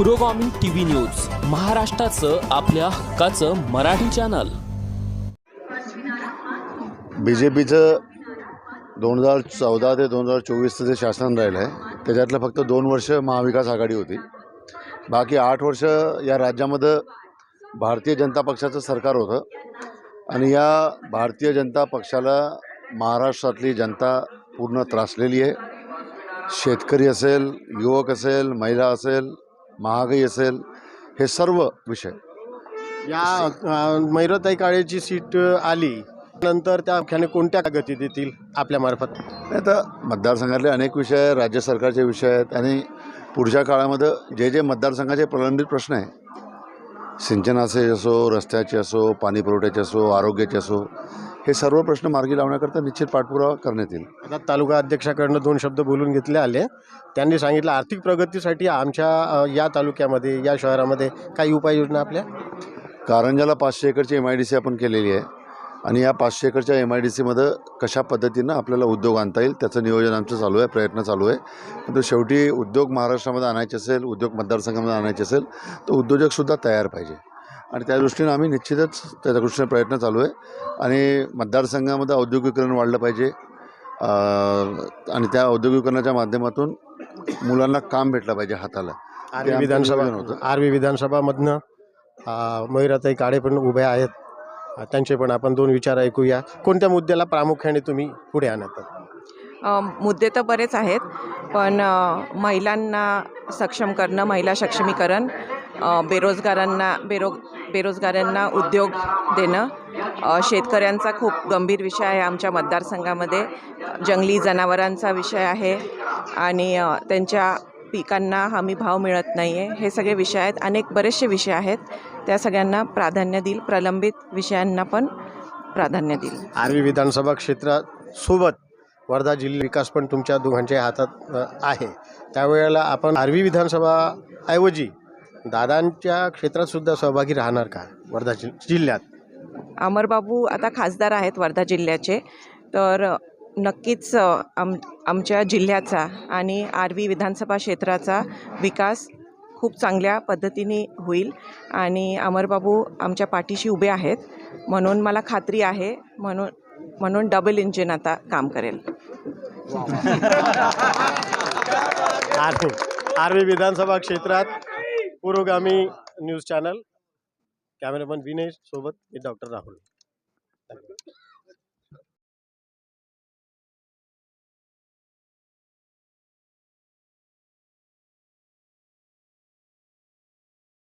पुरोगामी TV news महाराष्ट्राचं आपल्या हक्काचं मराठी चॅनल. बी जे पीचं दोन हजार चौदा ते दोन हजार चोवीसचं जे शासन राहिलं आहे त्याच्यातलं फक्त दोन वर्ष महाविकास आघाडी होती. बाकी आठ वर्ष या राज्यामध्ये भारतीय जनता पक्षाचं सरकार होतं आणि या भारतीय जनता पक्षाला महाराष्ट्रातली जनता पूर्ण त्रासलेली आहे. शेतकरी असेल युवक असेल महिला असेल महागाई असेल हे सर्व विषय. या मैरताई काळेची सीट आली. नंतर त्या पक्षाने कोणत्या गती देतील आपल्या मार्फत? आता मतदारसंघातले अनेक विषय राज्य सरकारचे विषय आहेत आणि पुढच्या काळामध्ये जे जे मतदारसंघाचे प्रलंबित प्रश्न आहे सिंचनाचे असो रस्त्याचे असो पाणी पुरवठ्याचे असो आरोग्याचे असो हे सर्व प्रश्न मार्गी लावण्याकरता निश्चित पाठपुरावा करण्यात येईल. आता तालुका अध्यक्षाकडनं दोन शब्द बोलून घेतले आले. त्यांनी सांगितलं आर्थिक प्रगतीसाठी आमच्या या तालुक्यामध्ये या शहरामध्ये काही उपाययोजना आपल्या? कारंजाला पाचशे एकरची एम आय डी सी आपण केलेली आहे. आणि या पाचशे एकरच्या एम आय डी सीमध्ये कशा पद्धतीनं आपल्याला उद्योग आणता येईल त्याचं नियोजन आमचं चालू आहे प्रयत्न चालू आहे. पण शेवटी उद्योग महाराष्ट्रामध्ये आणायचे असेल उद्योग मतदारसंघामध्ये आणायचे असेल तर उद्योजकसुद्धा तयार पाहिजे. आणि त्या दृष्टीनं आम्ही निश्चितच त्या दृष्टीने प्रयत्न चालू आहे. आणि मतदारसंघामध्ये औद्योगिकरण वाढलं पाहिजे. अं, आणि त्या औद्योगिकरणाच्या माध्यमातून मुलांना काम भेटलं पाहिजे हाताला. आर्वी विधानसभा होतं. आर्वी विधानसभामधनं अ, मैराताई काळे पण उभे आहेत. त्यांचे पण आपण दोन विचार ऐकूया. कोणत्या मुद्द्याला प्रामुख्याने तुम्ही पुढे आणतात अ, मुद्दे तर बरेच आहेत पण महिलांना सक्षम करणं महिला सक्षमीकरण बेरोजगारांना बेरो बेरोजगारांना उद्योग देणं शेतकऱ्यांचा खूप गंभीर विषय आहे आमच्या मतदारसंघामध्ये. जंगली जनावरांचा विषय आहे आणि त्यांच्या पिकांना हमी भाव मिळत नाही आहे हे सगळे विषय आहेत. अनेक बरेचसे विषय आहेत. त्या सगळ्यांना प्राधान्य देईल. प्रलंबित विषयांना पण प्राधान्य देईल. आर्वी विधानसभा क्षेत्रासोबत वर्धा जिल्हा विकास पण तुमच्या दोघांच्या हातात आहे. त्यावेळेला आपण आर्वी विधानसभा ऐवजी दादांच्या क्षेत्रात सुद्धा सहभागी राहणार का वर्धा जिल जिल्ह्यात? अमरबाबू आता खासदार आहेत वर्धा जिल्ह्याचे. तर नक्कीच अ, आम आमच्या जिल्ह्याचा आणि आर्वी विधानसभा क्षेत्राचा विकास खूप चांगल्या पद्धतीने होईल आणि अमरबाबू आमच्या पाठीशी उभे आहेत. म्हणून मला खात्री आहे म्हणून म्हणून डबल इंजिन आता काम करेल. आर्वी आर्वी विधानसभा क्षेत्रात पुरोगामी न्यूज चॅनल कॅमेरामन विनेश सोबत मी डॉक्टर राहुल.